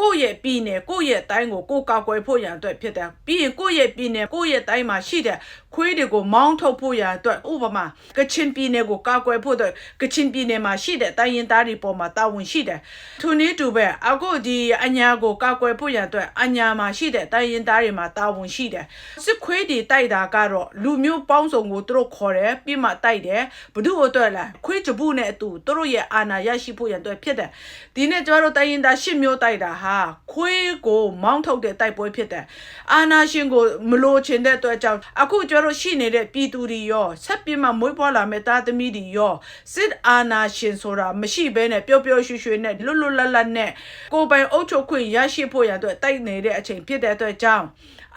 ကိုယ့်ရဲ့ပြည်နယ်ကိုယ့်ရဲ့တိုင်းကိုကိုယ်ကောက်ွယ်ဖို့ရန်အတွက်ဖြစ်တယ်ပြီးရင်ကိုယ့်ရဲ့ပြည်နယ်ကိုယ့်ရဲ့တိုင်းမှာရှိတဲ့ခွေးတွေကိုမောင်းထုတ်ဖို့ရန်အတွက်ဥပမာကချင်ပြည်နယ်ကိုကောက်ွယ်ဖို့အတွက်ကချင်ပြည်နယ်မှာရှိတဲ့တိုင်းရင်းသားတွေပေါ်မှာတာဝန်ရှိတယ်သူနည်းတူပဲအခုဒီအညာကိုကောက်ွယ်ဖို့ရန်အတွက်အညာမှာရှိတဲ့တိုင်းရင်းသားတွေမှာတာဝန်ရှိတယ်စစ်ခွေးတွေတိုက်တာကတော့လူမျိုးပေါင်းစုံကိုသူတို့ခေါ်တယ်ပြီးမှတိုက်တယ်ဘု து အတွက်လားခွေးကြပုနဲ့အတူသူတို့ရဲ့အာဏာရရှိဖို့ရန်အတွက်ဖြစ်တယ်ဒီနေ့ကျမတို့တိုင်းရင်းသားရှစ်မျိုးတိုက်တာဟာခွေးကိုမောင်းထုတ်တဲ့တိုက်ပွဲဖြစ်တယ်အာဏာရှင်ကိုမလိုချင်တဲ့အတွက်ကြောင့်အခုကျမတို့ရှိနေတဲ့ပြည်သူတွေရောဆက်ပြစ်မှမွေးဖွားလာမဲ့သားသမီးတွေရောစစ်အာဏာရှင်ဆိုတာမရှိဘဲနဲ့ပျော်ပျော်ရွှင်ရွှင်နဲ့လွတ်လွတ်လပ်လပ်နဲ့ကိုယ်ပိုင်အုပ်ချုပ်ခွင့်ရရှိဖို့ရန်အတွက်တိုက်နေတဲ့အချိန်ဖြစ်တဲ့အတွက်ကြောင့်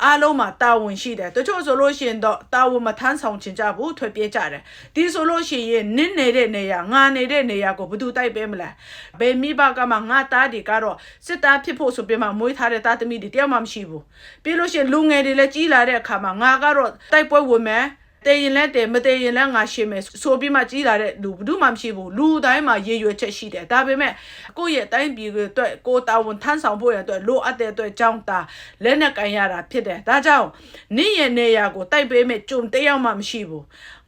အားလုံးမှာတာဝန်ရှိတယ်တချို့ဆိုလို့ရှိရင်တော့တာဝန်မထမ်းဆောင်ချင်ကြဘူးထွက်ပြေးကြတယ်ဒီဆိုလို့ရှိရင်နင်းနေတဲ့နေရာငါနေတဲ့နေရာကိုဘယ်သူတိုက်ပေးမလဲဘယ်မိဘကမှငါသားတွေကတော့စစ်သားဖြစ်ဖို့ဆိုပြီးမှမွေးထားတဲ့သားသမီးတွေတယောက်မှမရှိဘူးပြီးလို့ရှိရင်လူငယ်တွေလည်းကြီးလာတဲ့အခါမှာငါကတော့တိုက်ပွဲဝင်မယ် တေရင်လဲတေမတေရင်လဲငါရှင်းမယ်ဆိုပြီးမှကြီးလာတဲ့လူဘယ်သူမှမရှိဘူးလူတိုင်းမှာရေရွယ်ချက်ရှိတယ်ဒါပေမဲ့ကိုယ့်ရဲ့အတိုင်းပြည်အတွက်ကိုယ်တာဝန်ထမ်းဆောင်ဖို့ရတဲ့အတွက်လိုအပ်တဲ့အတွက်ကြောင့်တာလက်နဲ့ကန်ရတာဖြစ်တယ်ဒါကြောင့်နေ့ရဲ့နေရာကိုတိုက်ပေးမဲ့ကြုံတယောက်မှမရှိဘူး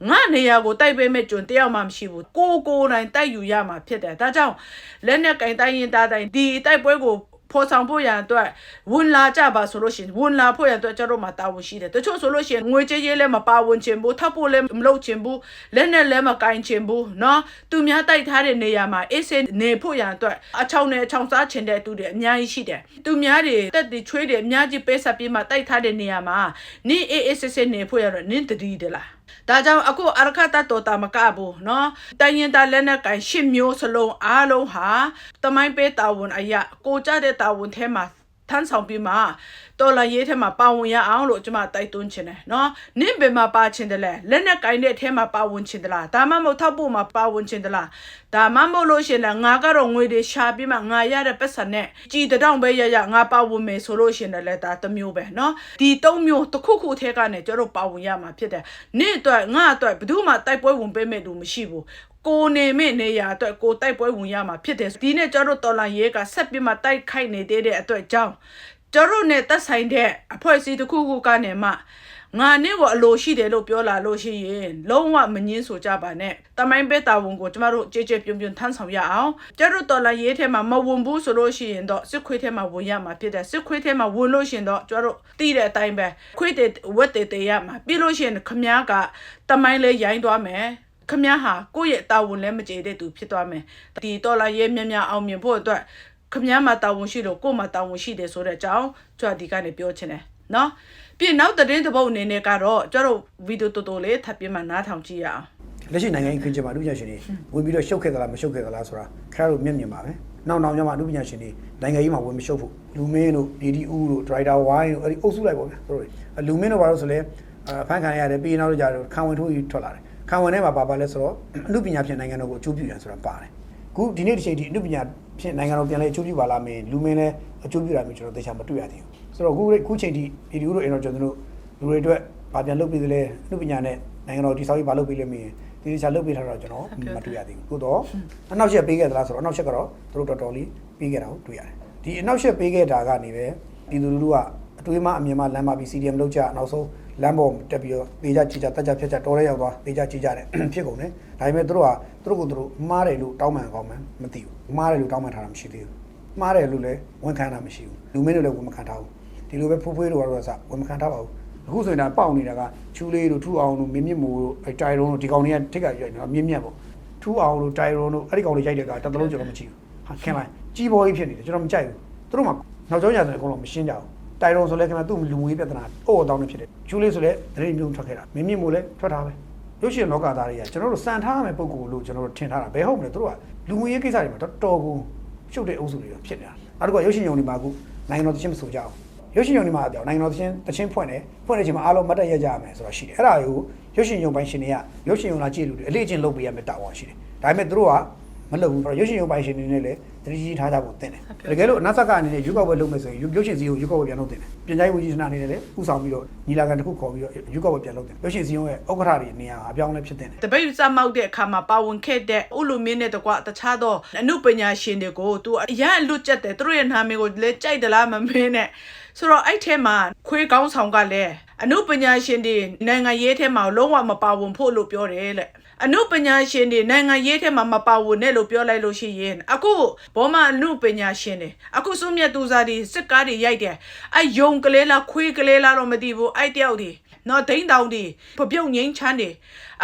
ငါနေရာကိုတိုက်ပေးမဲ့ကြုံတယောက်မှမရှိဘူးကိုကိုယ်တိုင်တိုက်ယူရမှာဖြစ်တယ်ဒါကြောင့်လက်နဲ့ကန်တိုင်းရင်သားတိုင်းဒီတိုက်ပွဲကို ဖော်ဆောင်ဖို့ရန်အတွက်ဝန်လာကြပါဆိုလို့ရှိရင်ဝန်လာဖို့ရန်အတွက်ကျတို့မှာတာဝန်ရှိတယ်တချို့ဆိုလို့ရှိရင်ငွေကြေးရေးလည်းမပါဝင်ချင်ဘူးထပ်ဖို့လည်းမလုပ်ချင်ဘူးလက်နဲ့လည်းမကင်ချင်ဘူးเนาะသူများတိုက်ထားတဲ့နေရာမှာအေးစေးနေဖို့ရန်အတွက်အချောင်းနဲ့အချောင်းစားချင်တဲ့သူတွေအများကြီးရှိတယ်သူများတွေတက်တွေချွေးတွေအများကြီးပေးဆက်ပြီးမှတိုက်ထားတဲ့နေရာမှာနင်းအေးအေးဆေးဆေးနေဖို့ရတော့နင်းတတိတလား ဒါကြောင့်အခုအရခတတော်တာမကဘူးเนาะတန်ရင်တာလက်နဲ့ကန်ရှစ်မျိုးစလုံးအားလုံးဟာတမိုင်းပေးတာဝန်အရာကိုကြတဲ့ တာဝန်ထဲမှာထမ်းဆောင်ပြီးမှ တတော်လာရေးထဲမှာပါဝင်ရအောင်လို့ကျွန်မတိုက်တွန်းချင်တယ်နော်နင့်ဘယ်မှာပါချင်တယ်လဲလက်နဲ့ကင်တဲ့အထဲမှာပါဝင်ချင်တယ်လားဒါမှမဟုတ်ထောက်ဖို့မှာပါဝင်ချင်တယ်လားဒါမှမဟုတ်လို့ရှရင်လည်းငါကတော့ငွေတွေရှာပြီးမှငါရတဲ့ပတ်စံနဲ့ကြည်တောင်ပဲရရငါပါဝင်မယ်ဆိုလို့ရှရင်လည်းဒါတစ်မျိုးပဲနော်ဒီသုံးမျိုးတစ်ခုခုထဲကနေကျတော့ပါဝင်ရမှာဖြစ်တယ်နေ့အတွက်ငါအတွက်ဘယ်သူမှတိုက်ပွဲဝင်ပေးမဲ့လူမရှိဘူးကိုနေမဲ့နေရအတွက်ကိုတိုက်ပွဲဝင်ရမှာဖြစ်တယ်ဒီနေ့ကျတော့တော်လာရေးကဆက်ပြီးမှတိုက်ခိုက်နေသေးတဲ့အတွက်ကြောင့် ကျတော့နဲ့တက်ဆိုင်တဲ့အဖွဲ့အစည်းတစ်ခုခုကနေမှငါနဲ့ကိုအလိုရှိတယ်လို့ပြောလာလို့ရှိရင်လုံးဝမငင်းဆိုကြပါနဲ့တမိုင်းပဲတာဝန်ကိုကျမတို့ကြည်ကြည်ပြုံပြုံထမ်းဆောင်ရအောင်ကျတော့တော်လာရေးထဲမှာမဝင်ဘူးဆိုလို့ရှိရင်တော့စစ်ခွေးထဲမှာဝင်ရမှာဖြစ်တယ်စစ်ခွေးထဲမှာဝင်လို့ရှိရင်တော့ကျမတို့တီးတဲ့အတိုင်းပဲခွေးတဲ့ဝက်တဲ့တဲ့ရမှာပြီးလို့ရှိရင်ခမားကတမိုင်းလေးရိုင်းသွားမယ်ခမည်းဟာကိုယ့်ရဲ့တာဝန်လည်းမကျေတဲ့သူဖြစ်သွားမယ်ဒီတော်လာရေးမြမြအောင်မြင်ဖို့အတွက် ခမည်းမှာတာဝန်ရှိလို့ကိုယ့်မှာတာဝန်ရှိတယ်ဆိုတဲ့အကြောင်းကျွတ်ဒီကနေပြောချင်တယ်နော်ပြီးနောက်သတင်းတစ်ပုဒ်အနေနဲ့ကတော့ကျွတ်တို့ဗီဒီယိုတော်တော်လေးထပ်ပြမှနားထောင်ကြည့်ရအောင်လက်ရှိနိုင်ငံရေးခင်းချင်မှာအမှုပညာရှင်တွေဝင်ပြီးတော့ရှုပ်ခဲ့သလားမရှုပ်ခဲ့သလားဆိုတာခရတို့မျက်မြင်ပါပဲနောက်နောက်ညမှာအမှုပညာရှင်တွေနိုင်ငံရေးမှာဝင်မရှုပ်ဖို့လူမင်းတို့ဒီဒီဦးတို့ဒရိုက်တာဝိုင်းတို့အဲ့ဒီအုပ်စုလိုက်ပေါ့ဗျာတို့လူမင်းတို့ဘာလို့ဆိုလဲအဖန်ခံရတယ်ပြီးနောက်တော့ကြတော့ခံဝင်ထိုးကြီးထွက်လာတယ်ခံဝင်ထဲမှာပါပါလဲဆိုတော့အမှုပညာဖြင့်နိုင်ငံတော်ကိုအကျိုးပြုရန်ဆိုတာပါတယ်ခုဒီနေ့တစ်ချိန်ဒီအမှုပညာ ဖြင့်နိုင်ငံတော်ပြန်လဲအကျိုးပြုပါလားမင်းလူမင်းလည်းအကျိုးပြုတာမျိုးကျွန်တော်သေချာမတွေ့ရသေးဘူးဆိုတော့ခုခုချိန်ဒီဒီဒီဦးတို့အင်တော်ကျွန်တော်တို့လူတွေအတွက်ဗာပြန်လုပ်ပြီးသလဲအမှုပညာနဲ့နိုင်ငံတော်ဒီဆောက်ရေးဗာလုပ်ပြီးလဲမင်းဒီချာလုတ်ပေးထားတော့ကျွန်တော်မတွေ့ရသေးဘူးသို့တော့အနောက်ချက်ပေးခဲ့သလားဆိုတော့အနောက်ချက်ကတော့သူတို့တော်တော်လေးပေးခဲ့တာကိုတွေ့ရတယ်ဒီအနောက်ချက်ပေးခဲ့တာကနေပဲဒီလူလူကအတွေးမှအမြင်မှလမ်းပါပြီး CDM လောက်ကြနောက်ဆုံးလမ်းပေါ်တက်ပြီးတော့တေးကြကြည်ကြတက်ကြဖြတ်ကြတော်ရဲရောက်သွားတေးကြကြည်ကြတယ်ဖြစ်ကုန်တယ်ဒါပေမဲ့သူတို့က သူတို့ကိုသူတို့မှားတယ်လို့တောင်းပန်ကောင်းမှမသိဘူးမှားတယ်လို့တောင်းပန်ထားတာမရှိသေးဘူးမှားတယ်လို့လည်းဝန်ခံတာမရှိဘူးလူမင်းတို့လည်းဝန်မခံထားဘူးဒီလိုပဲဖိုးဖွေးတို့ကတော့စဝန်မခံထားပါဘူးအခုဆိုရင်ဒါပေါက်နေတာကချူလေးတို့ထူအောင်တို့မြင့်မြင့်မို့တို့အဲတိုင်ရွန်တို့ဒီကောင်တွေကထိတ်ကရိုက်နေတာမြင့်မြတ်ပေါ့ထူအောင်တို့တိုင်ရွန်တို့အဲ့ဒီကောင်တွေရိုက်တဲ့ကတသလုံးကျွန်တော်မကြည့်ဘူးဟာခင်ဗျာကြီးပေါ်ကြီးဖြစ်နေတယ်ကျွန်တော်မကြိုက်ဘူးသူတို့မှနောက်ကျောင်းညာတယ်အကုန်လုံးမရှင်းကြဘူးတိုင်ရွန်ဆိုလဲခင်ဗျာသူ့လူငွေပြဿနာအိုးအတောင်းနေဖြစ်တယ်ချူလေးဆိုလဲဒရိမျိုးထွက်ခဲ့တာမြင့်မြင့်မို့လဲထွက်ထားပဲ ရုပ်ရှင်လောကသားတွေကကျွန်တော်တို့စံထားရမယ့်ပုံကိုလို့ကျွန်တော်တို့ထင်ထားတာဘယ်ဟုတ်မလဲသူတို့ကလူငွေရေးကိစ္စတွေမှာတော်တော်ကိုရှုပ်တဲ့အုပ်စုတွေဖြစ်နေတာနောက်တစ်ခုကရုပ်ရှင်ယုံတွေမှာအခုနိုင်ငံတော်တချင်းမဆိုကြအောင်ရုပ်ရှင်ယုံဒီမှာပြောနိုင်ငံတော်သချင်းတချင်းဖွင့်တယ်ဖွင့်တဲ့အချိန်မှာအားလုံးမတ်တက်ရကြရမယ်ဆိုတော့ရှိတယ်အဲ့ဒါကိုရုပ်ရှင်ယုံပိုင်းရှင်တွေကရုပ်ရှင်ယုံလာကြည့်လူတွေအလေးအကျင့်လုပ်ပေးရမယ်တာဝန်ရှိတယ်ဒါပေမဲ့သူတို့ကမလုပ်ဘူးရုပ်ရှင်ယုံပိုင်းရှင်တွေနဲ့လည်း တတိကြီးထားကြဖို့တင်တယ်တကယ်လို့အနတ်ဆက်ကအနေနဲ့ရုပ်ကောက်ပွဲလုပ်မယ်ဆိုရင်ရုပ်ရှင်စီကိုရုပ်ကောက်ပွဲပြန်လုပ်တင်တယ်ပြင်ချိုင်းဝကြီးစနာအနေနဲ့လည်းဥဆောင်ပြီးတော့ညီလာခံတစ်ခုခေါ်ပြီးတော့ရုပ်ကောက်ပွဲပြန်လုပ်တင်ရုပ်ရှင်စီရဲ့ဥက္ကဋ္ဌတွေနေရာအပြောင်းလဲဖြစ်တင်တယ်တပိတ်စမောက်တဲ့အခါမှာပါဝင်ခဲ့တဲ့ဥလူမင်းနဲ့တကွတခြားသောအမှုပညာရှင်တွေကိုသူအရန်အလွတ်ကျက်တယ်သူတို့ရဲ့နာမည်ကိုလည်းကြိုက်သလားမမင်းနဲ့ဆိုတော့အဲ့ထဲမှာခွေးကောင်းဆောင်ကလည်းအမှုပညာရှင်တွေနိုင်ငံရေးထဲမှာလုံးဝမပါဝင်ဖို့လို့ပြောတယ်လေ အနုပညာရှင်တွေနိုင်ငံရေးထဲမှာမပါဝင်နဲ့လို့ပြောလိုက်လို့ရှိရင်အခုဘောမအနုပညာရှင်တွေအခုစုမြတ်သူစားတွေစစ်ကားတွေရိုက်တယ်အဲယုံကလေးလားခွေးကလေးလားတော့မသိဘူးအဲ့တယောက်တွေနော်ဒိန်းတောင်တွေဖပြုတ်ငိမ့်ချမ်းတွေ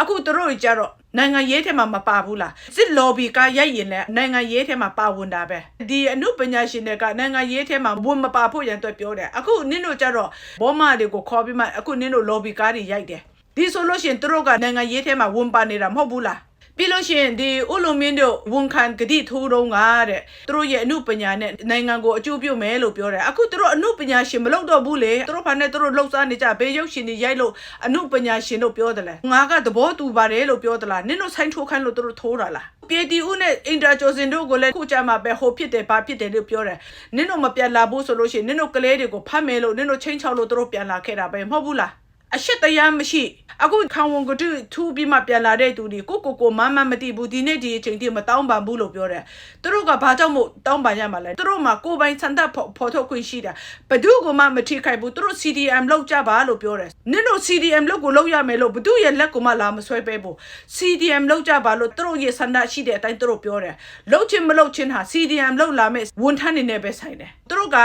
အခုသူတို့ကြတော့နိုင်ငံရေးထဲမှာမပါဘူးလားစစ်လော်ဘီကရိုက်ရင်လည်းနိုင်ငံရေးထဲမှာပါဝင်တာပဲဒီအနုပညာရှင်တွေကနိုင်ငံရေးထဲမှာဝင်မပါဖို့ရန်အတွက်ပြောတယ်အခုနင်းတို့ကြတော့ဘောမတွေကိုခေါ်ပြီးမှအခုနင်းတို့လော်ဘီကားတွေရိုက်တယ် ဒီဆိုလို့ရှိရင်သူတို့ကနိုင်ငံရေးထဲမှာဝန်ပါနေတာမဟုတ်ဘူးလားပြီးလို့ရှိရင်ဒီဥလုံမင်းတို့ဝန်ခံဂတိထိုးတော့ကတဲ့သူတို့ရဲ့အမှုပညာနဲ့နိုင်ငံကိုအကျိုးပြုမယ်လို့ပြောတယ်အခုသူတို့အမှုပညာရှင်မလုပ်တော့ဘူးလေသူတို့ဘာနဲ့သူတို့လှုပ်ရှားနေကြဘေးရုပ်ရှင်တွေရိုက်လို့အမှုပညာရှင်တို့ပြောတယ်လေငါကသဘောတူပါတယ်လို့ပြောသလားနင်တို့ဆိုင်ထိုးခိုင်းလို့သူတို့ထိုးတာလားပြေတီဦးနဲ့အင်တာဂျိုစင်တို့ကိုလည်းခုကြမှာပဲဟိုဖြစ်တယ်ဘာဖြစ်တယ်လို့ပြောတယ်နင်တို့မပြန်လာဘူးဆိုလို့ရှိရင်နင်တို့ကလေးတွေကိုဖမ်းမယ်လို့နင်တို့ချင်းချောက်လို့သူတို့ပြန်လာခဲ့တာပဲမဟုတ်ဘူးလား အရှိတရားမရှိအခုခံဝန်ကတူထူပြီးမှပြန်လာတဲ့သူတွေကိုကိုကိုမမမသိဘူးဒီနေ့ဒီအချိန်ထိမတောင်းပန်ဘူးလို့ပြောတယ်သူတို့ကဘာကြောင့်မို့တောင်းပန်ရမှာလဲသူတို့မှာကိုယ်ပိုင်စံတတ်ဖော်ထုတ်ခွင့်ရှိတာဘသူကမှမထိခိုက်ဘူးသူတို့ CDM လောက်ကြပါလို့ပြောတယ်နင်တို့ CDM လောက်ကိုလောက်ရမယ်လို့ဘသူရဲ့လက်ကမှလာမဆွဲပေးဘူး CDM လောက်ကြပါလို့သူတို့ရဲ့စံတတ်ရှိတဲ့အတိုင်းသူတို့ပြောတယ်လောက်ချင်းမလောက်ချင်းဟာ CDM လောက်လာမဲ့ဝန်ထမ်းနေနဲ့ပဲဆိုင်တယ် သူတို့က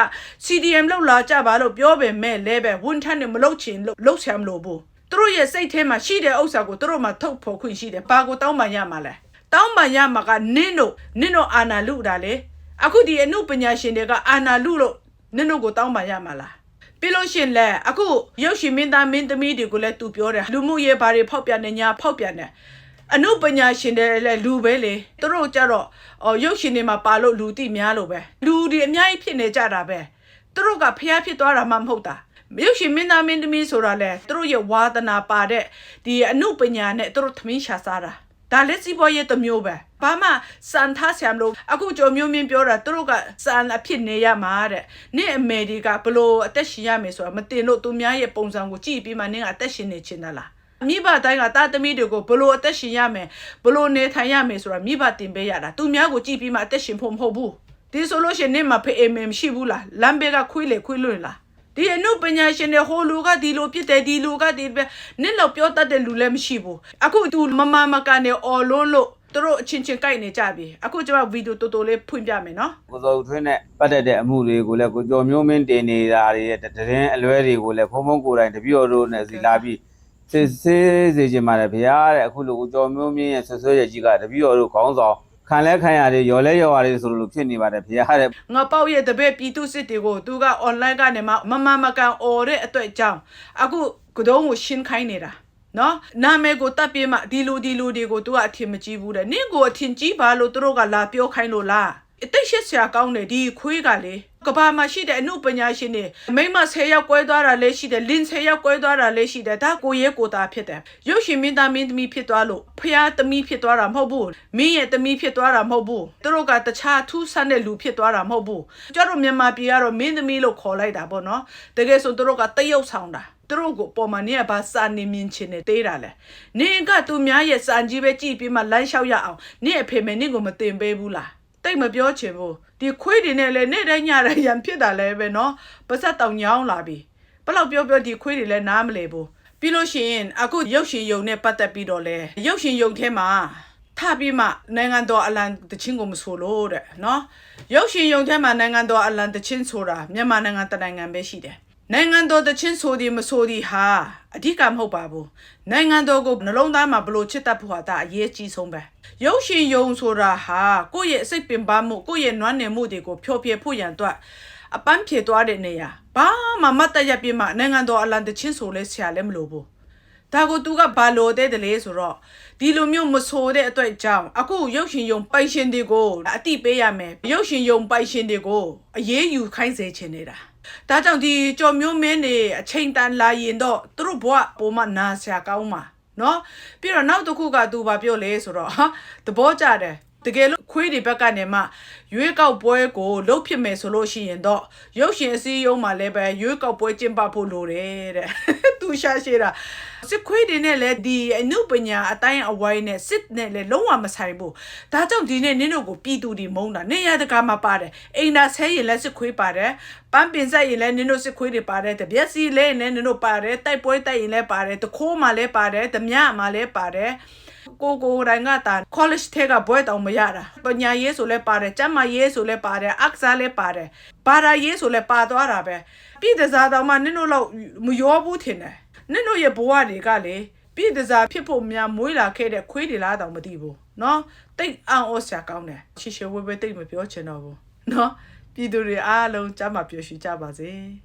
CDM လောက်လာကြပါလို့ပြောပေမဲ့လည်းပဲဝန်ထမ်းတွေမလောက်ချင်လို့လောက်ဆရာမလို့ဘူးသူတို့ရဲ့စိတ်ထဲမှာရှိတဲ့ဥစ္စာကိုသူတို့မှထုတ်ဖော်ခွင့်ရှိတယ်ဘာကိုတောင်းပန်ရမှာလဲတောင်းပန်ရမှာကနင်းတို့နင်းတို့အာနာလူတာလေအခုဒီအမှုပညာရှင်တွေကအာနာလူလို့နင်းတို့ကိုတောင်းပန်ရမှာလားပြီးလို့ရှရင်လဲအခုရုပ်ရှင်မင်းသားမင်းသမီးတွေကိုလည်းသူပြောတယ်လူမှုရေးဘာတွေဖောက်ပြန်နေညာဖောက်ပြန်တယ် အနုပညာရှင်တွေလည်းလူပဲလေသူတို့ကြတော့အော်ရုပ်ရှင်တွေမှာပါလို့လူတိများလို့ပဲလူတွေအများကြီးဖြစ်နေကြတာပဲသူတို့ကဖျားဖြစ်သွားတာမှမဟုတ်တာရုပ်ရှင်မင်းသားမင်းသမီးဆိုတာလေသူတို့ရဲ့ဝါသနာပါတဲ့ဒီအမှုပညာနဲ့သူတို့သမင်းရှာစားတာဒါလက်စီပေါ်ရဲ့တစ်မျိုးပဲဘာမှစံထားဆရာမလို့အခုကြော်မျိုးမင်းပြောတာသူတို့ကစံအဖြစ်နေရမှာတဲ့နင့်အမေဒီကဘလို့အသက်ရှင်ရမယ်ဆိုတာမတင်လို့သူများရဲ့ပုံစံကိုကြည့်ပြီးမှနင့်ကအသက်ရှင်နေချင်တာလား မိဘတိုင်းကတာသမီတွေကိုဘလို့အသက်ရှင်ရမယ်ဘလို့နေထိုင်ရမယ်ဆိုတာမိဘတင်ပေးရတာသူများကိုကြည့်ပြီးမှအသက်ရှင်ဖို့မဟုတ်ဘူးဒီဆိုလို့ရှိရင်နင့်မှာဖေအေမင်မရှိဘူးလားလမ်းဘေးကခွေးလေခွေးလွင်လားဒီအနုပညာရှင်တွေဟိုလူကဒီလိုဖြစ်တယ်ဒီလူကဒီပဲနင့်လောက်ပြောတတ်တဲ့လူလည်းမရှိဘူးအခုသူမမမကနေအော်လုံးလို့သူတို့အချင်းချင်းကြိုက်နေကြပြီအခုကျွန်မဗီဒီယိုတော်တော်လေးဖွင့်ပြမယ်နော်ကိုစောထွင်းနဲ့ပတ်သက်တဲ့အမှုတွေကိုလည်းကိုကျော်မျိုးမင်းတင်နေတာတွေရဲ့တရင်အလွဲတွေကိုလည်းဖုံဖုံကိုယ်တိုင်တပြည့်တော်တို့နဲ့စီလာပြီး စစ်ဆေးစေချင်ပါတယ်ဗျာတဲ့အခုလိုကိုကျော်မျိုးမင်းရဲ့ဆွဆွဲရကြီးကတပြည့်တော်တို့ခေါင်းဆောင်ခံလဲခံရတယ်ရော်လဲရော်ရတယ်ဆိုလိုဖြစ်နေပါတယ်ဗျာတဲ့ငါပေါက်ရဲ့တပည့်ပြည်သူစစ်တွေကိုသူက online ကနေမှမမမကန်អော်တဲ့အတွက်ကြောင့်အခုကတော့ကိုရှင်းခိုင်းနေတာနော်နာမည်ကိုတပ်ပြမှဒီလိုဒီလိုတွေကို तू ကအထင်မကြီးဘူးတဲ့နင့်ကိုအထင်ကြီးပါလို့သူတို့ကလာပြောခိုင်းလို့လားအသိရှိဆရာကောင်းတယ်ဒီခွေးကလေ ကဘာမှာရှိတဲ့အမှုပညာရှင်တွေမိမ10ယောက်ကွဲသွားတာလည်းရှိတယ်လင်း10ယောက်ကွဲသွားတာလည်းရှိတယ်ဒါကိုရဲကိုသားဖြစ်တယ်ရုပ်ရှင်မင်းသားမင်းသမီးဖြစ်သွားလို့ဖျားသမီးဖြစ်သွားတာမဟုတ်ဘူးမင်းရဲ့သမီးဖြစ်သွားတာမဟုတ်ဘူးသူတို့ကတခြားထူးဆန်းတဲ့လူဖြစ်သွားတာမဟုတ်ဘူးကျတော့မြန်မာပြည်ကတော့မင်းသမီးလို့ခေါ်လိုက်တာပေါ့နော်တကယ်ဆိုသူတို့ကတရုပ်ဆောင်တာသူတို့ကိုပေါ်မှာနေရပါစာနေမြင်ချင်နေသေးတာလေနင်ကသူများရဲ့စံကြီးပဲကြည့်ပြီးမှလမ်းလျှောက်ရအောင်နင့်အဖေမနင့်ကိုမတင်ပေးဘူးလားတိတ်မပြောချင်ဘူး ဒီခွေးတွေနဲ့လည်းနေ့တိုင်းညတိုင်းရံဖြစ်တာလည်းပဲနော်ပါဆက်တောင်ညောင်းလာပြီဘယ်လောက်ပြောပြောဒီခွေးတွေလည်းနားမလဲဘူးပြီးလို့ရှိရင်အခုရုပ်ရှင်ယုံနဲ့ပတ်သက်ပြီးတော့လဲရုပ်ရှင်ယုံထဲမှာထပြီးမှနိုင်ငံတော်အလံတချင်းကိုမဆိုလို့တဲ့နော်ရုပ်ရှင်ယုံထဲမှာနိုင်ငံတော်အလံတချင်းဆိုတာမြန်မာနိုင်ငံတစ်နိုင်ငံပဲရှိတယ် နိုင်ငံတော်တချင်းဆိုဒီမဆိုဒီဟာအဓိကမဟုတ်ပါဘူးနိုင်ငံတော်ကိုနှလုံးသားမှာဘလို့ချစ်တတ်ဖို့ဟာဒါအရေးကြီးဆုံးပဲရုပ်ရှင်ယုံဆိုတာဟာကိုယ့်ရဲ့အစိတ်ပင်ပန်းမှုကိုယ့်ရဲ့နွမ်းနယ်မှုတွေကိုဖျော်ဖြေဖို့ရန်အတွက်အပန်းဖြေသွားတဲ့နေရာဘာမှမတ်တရက်ပြမှနိုင်ငံတော်အလံတချင်းဆိုလဲဆရာလည်းမလိုဘူးဒါကိုသူကဘာလို့တဲ့တလေဆိုတော့ဒီလိုမျိုးမဆိုတဲ့အတွက်ကြောင့်အခုရုပ်ရှင်ယုံပိုင်ရှင်တွေကိုအတိပေးရမယ်ရုပ်ရှင်ယုံပိုင်ရှင်တွေကိုအရေးယူခိုင်းစေချင်နေတာ ဒါကြောင့်ဒီကြော်မျိုးမင်းတွေအချိန်တန်လာရင်တော့သူတို့ဘဝပုံမှန်နာဆရာကောင်းမှာနော်ပြီးတော့နောက်တစ်ခုကသူဘာပြောလဲဆိုတော့ဟာသဘောကျတယ် တကယ်လို့ခွေးတွေဘက်ကနေမှရွေးကောက်ပွဲကိုလှုပ်ဖြစ်မယ်ဆိုလို့ရှိရင်တော့ရုပ်ရှင်အစည်းအရုံးမှာလည်းပဲရွေးကောက်ပွဲကျင်းပဖို့လိုတယ်တဲ့သူရှာရှိတာစစ်ခွေးတွေနဲ့လည်းဒီအနုပညာအတိုင်းအဝိုင်းနဲ့စစ်နဲ့လည်းလုံးဝမဆိုင်ဘူးဒါကြောင့်ဒီနေ့နင်းတို့ကိုပြည်သူတွေမုန်းတာနေရတကာမှာပါတယ်အိမ်သာဆဲရင်လည်းစစ်ခွေးပါတယ်ပန်းပင်ဆက်ရင်လည်းနင်းတို့စစ်ခွေးတွေပါတယ်တပြက်စီလဲရင်လည်းနင်းတို့ပါတယ်တိုက်ပွဲတိုက်ရင်လည်းပါတယ်တခိုးမှလည်းပါတယ်ဓမြမှလည်းပါတယ် ကိုကိုတိုင်းကတာ college ထဲကဘွဲတောင်မရတာပညာရေးဆိုလဲပါတယ်ကျမရေးဆိုလဲပါတယ်အကစားလဲပါတယ်ဘာသာရေးဆိုလဲပါသွားတာပဲပြည်တစားတောင်မှနင့်တို့လောက်မရောဘူးထင်တယ်နင့်တို့ရဲ့ဘဝတွေကလေပြည်တစားဖြစ်ဖို့များမွေးလာခဲ့တဲ့ခွေးတွေလားတောင်မသိဘူးနော်တိတ်အံ့ဩစရာကောင်းတယ်ရှေရှေဝဲဝဲတိတ်မပြောချင်တော့ဘူးနော်ပြည်သူတွေအားလုံးကြမှာပျော်ရွှင်ကြပါစေ။